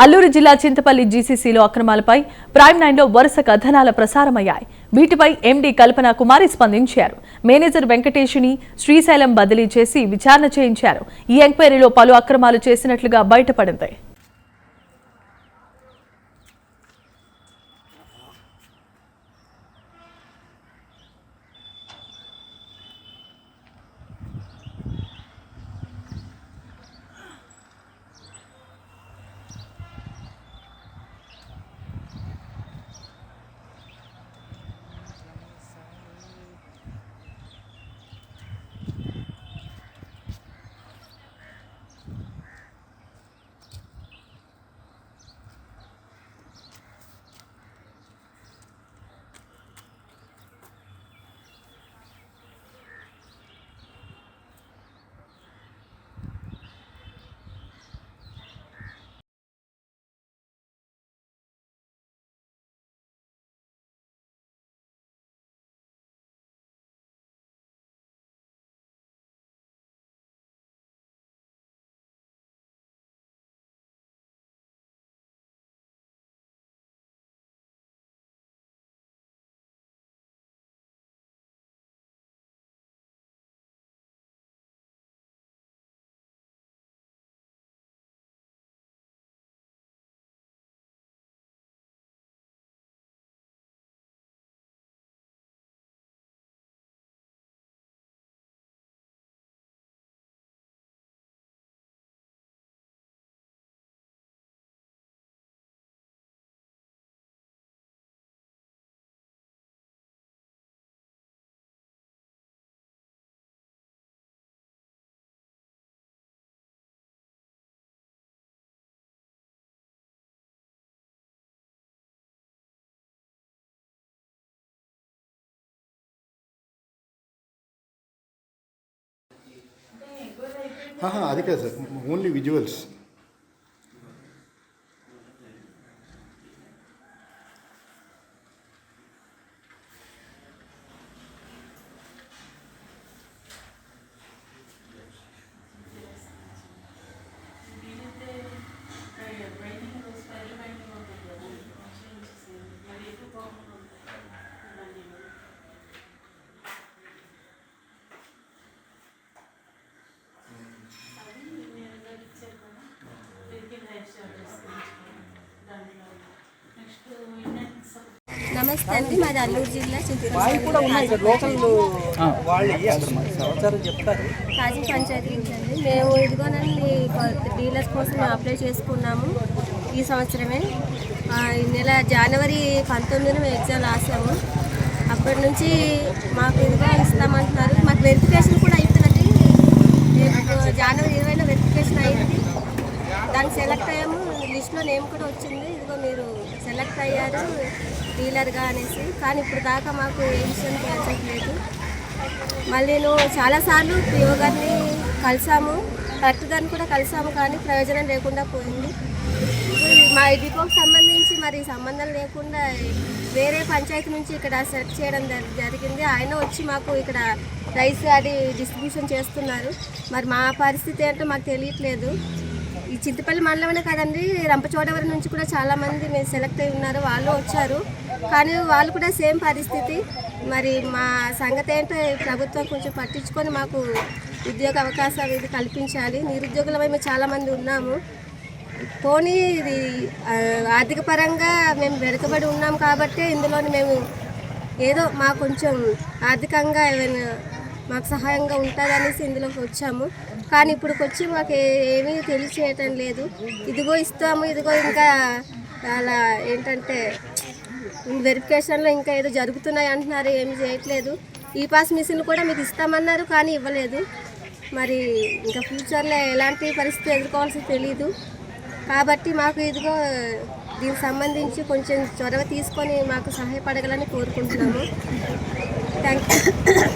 అల్లూరు జిల్లా చింతపల్లి జీసీసీలో అక్రమాలపై ప్రైమ్ నైన్లో వరుస కథనాల ప్రసారమయ్యాయి. వీటిపై ఎండీ కల్పన కుమారి స్పందించారు. మేనేజర్ వెంకటేషుని శ్రీశైలం బదిలీ చేసి విచారణ చేయించారు. ఈ ఎంక్వైరీలో పలు అక్రమాలు చేసినట్లుగా బయటపడింది. हाँ हाँ अधिक सर ओनली विजुअल నమస్తే అండి మాది అల్లూరు జిల్లా కాజీ పంచాయతీ. అండి మేము ఇదిగోనండి డీలర్స్ కోసం మేము అప్లై చేసుకున్నాము ఈ సంవత్సరమే. ఈ నెల జనవరి పంతొమ్మిదిన మేము ఎగ్జామ్ రాసాము. అప్పటి నుంచి మాకు ఇదిగో ఇస్తామంటున్నారు. మాకు వెరిఫికేషన్ కూడా అయిపోయిందండి జనవరి ఇరవైలో వెరిఫికేషన్ అయింది దానికి సెలెక్ట్ అయ్యాము. లిస్ట్లో నేమ్ కూడా వచ్చింది. ఇదిగో మీరు సెలెక్ట్ అయ్యారు డీలర్గా అనేసి. కానీ ఇప్పుడు దాకా మాకు ఏ విషయం తెలియట్లేదు మళ్ళీ నేను చాలాసార్లు పిఓ గారిని కలిసాము. కరెక్ట్ గారిని కూడా కలిసాము కానీ ప్రయోజనం లేకుండా పోయింది. మా డిపోకి సంబంధించి మరి సంబంధం లేకుండా వేరే పంచాయతీ నుంచి ఇక్కడ సెలెక్ట్ చేయడం జరిగింది. ఆయన వచ్చి మాకు ఇక్కడ రైస్ అది డిస్ట్రిబ్యూషన్ చేస్తున్నారు. మరి మా పరిస్థితి ఏంటో మాకు తెలియట్లేదు. ఈ చింతపల్లి మండలమే కదండి రంపచోడవరం నుంచి కూడా చాలా మంది మేము సెలెక్ట్ అయి ఉన్నారు వాళ్ళు వచ్చారు. కానీ వాళ్ళు కూడా సేమ్ పరిస్థితి. మరి మా సంగతి ఏంటో ప్రభుత్వం కొంచెం పట్టించుకొని మాకు ఉద్యోగ అవకాశాలు ఇది కల్పించాలి. నిరుద్యోగుల మేము చాలా మంది ఉన్నాము. పోనీ ఇది ఆర్థిక పరంగా మేము వెనుకబడి ఉన్నాం కాబట్టి ఇందులోని మేము ఏదో మా కొంచెం ఆర్థికంగా ఏమైనా మాకు సహాయంగా ఉంటుందనేసి ఇందులోకి వచ్చాము. కానీ ఇప్పుడు వచ్చి మాకు ఏమీ తెలియచేయటం లేదు. ఇదిగో ఇస్తాము ఇదిగో ఇంకా అలా ఏంటంటే వెరిఫికేషన్లో ఇంకా ఏదో జరుగుతున్నాయి అంటున్నారు ఏమి చేయట్లేదు. ఈ పాస్ మిషన్ కూడా మీకు ఇస్తామన్నారు కానీ ఇవ్వలేదు. మరి ఇంకా ఫ్యూచర్లో ఎలాంటి పరిస్థితి ఎదుర్కోవాల్సి తెలియదు కాబట్టి మాకు ఇదిగో దీనికి సంబంధించి కొంచెం చొరవ తీసుకొని మాకు సహాయపడగలని కోరుకుంటున్నాము. Thank you